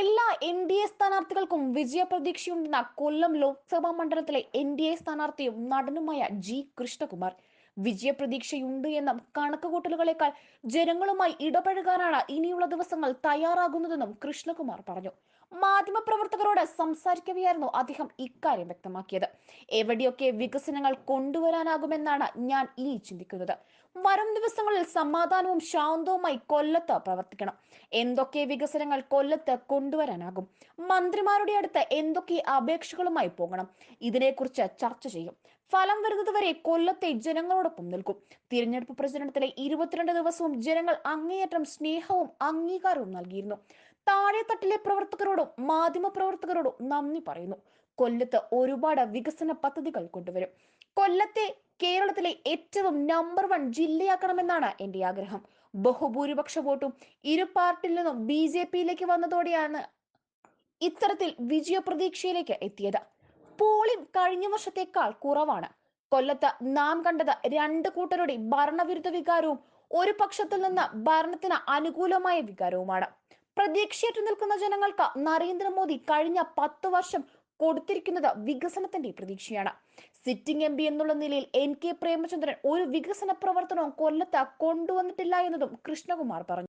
എല്ലാ N D A സ്ഥാനാർത്ഥികൾക്കും വിജയപ്രതീക്ഷയുണ്ടെന്ന കൊല്ലം ലോക്സഭാ മണ്ഡലത്തിലെ എൻ ഡി എ സ്ഥാനാർത്ഥിയും നടനുമായ ജി കൃഷ്ണകുമാർ. വിജയപ്രതീക്ഷയുണ്ട് എന്ന കണക്കുകൂട്ടലുകളെക്കാൾ ജനങ്ങളുമായി ഇടപഴകാനാണ് ഇനിയുള്ള ദിവസങ്ങൾ തയ്യാറാകുന്നതെന്നും കൃഷ്ണകുമാർ പറഞ്ഞു. മാധ്യമപ്രവർത്തകരോട് സംസാരിക്കവെയായിരുന്നു അദ്ദേഹം ഇക്കാര്യം വ്യക്തമാക്കിയത്. എവിടെയൊക്കെ വികസനങ്ങൾ കൊണ്ടുവരാനാകുമെന്നാണ് ഞാൻ ഇനി ചിന്തിക്കുന്നത്. വരും ദിവസങ്ങളിൽ സമാധാനവും ശാന്തവുമായി കൊല്ലത്ത് പ്രവർത്തിക്കണം. എന്തൊക്കെ വികസനങ്ങൾ കൊല്ലത്ത് കൊണ്ടുവരാനാകും? മന്ത്രിമാരുടെ അടുത്ത് എന്തൊക്കെ അപേക്ഷകളുമായി പോകണം? ഇതിനെക്കുറിച്ച് ചർച്ച ചെയ്യും. ഫലം വരുന്നതുവരെ കൊല്ലത്തെ ജനങ്ങളോടൊപ്പം നിൽക്കും. തിരഞ്ഞെടുപ്പ് പ്രചരണത്തിലെ ഇരുപത്തിരണ്ട് ദിവസവും ജനങ്ങൾ അങ്ങേയറ്റം സ്നേഹവും അംഗീകാരവും നൽകിയിരുന്നു. താഴെത്തട്ടിലെ പ്രവർത്തകരോടും മാധ്യമ പ്രവർത്തകരോടും നന്ദി പറയുന്നു. കൊല്ലത്ത് ഒരുപാട് വികസന പദ്ധതികൾ കൊണ്ടുവരും. കൊല്ലത്തെ കേരളത്തിലെ ഏറ്റവും നമ്പർ വൺ ജില്ലയാക്കണമെന്നാണ് എന്റെ ആഗ്രഹം. ബഹുഭൂരിപക്ഷ വോട്ടും ഇരു പാർട്ടിയിൽ നിന്നും ബി ജെ പിയിലേക്ക് വന്നതോടെയാണ് ഇത്തരത്തിൽ വിജയപ്രതീക്ഷയിലേക്ക് എത്തിയത്. പോളിംഗ് കഴിഞ്ഞ വർഷത്തേക്കാൾ കുറവാണ്. കൊല്ലത്ത് നാം കണ്ടത് രണ്ട് കൂട്ടരുടെ ഭരണവിരുദ്ധ വികാരവും ഒരു പക്ഷത്തിൽ നിന്ന് ഭരണത്തിന് അനുകൂലമായ വികാരവുമാണ്. പ്രതീക്ഷയേറ്റു നിൽക്കുന്ന ജനങ്ങൾക്ക് നരേന്ദ്രമോദി കഴിഞ്ഞ പത്തു വർഷം കൊടുത്തിരിക്കുന്നത് വികസനത്തിന്റെ പ്രതീക്ഷയാണ്. സിറ്റിംഗ് എം പി എന്നുള്ള നിലയിൽ എൻ കെ പ്രേമചന്ദ്രൻ ഒരു വികസന പ്രവർത്തനവും കൊല്ലത്ത് കൊണ്ടുവന്നിട്ടില്ല എന്നതും കൃഷ്ണകുമാർ പറഞ്ഞു.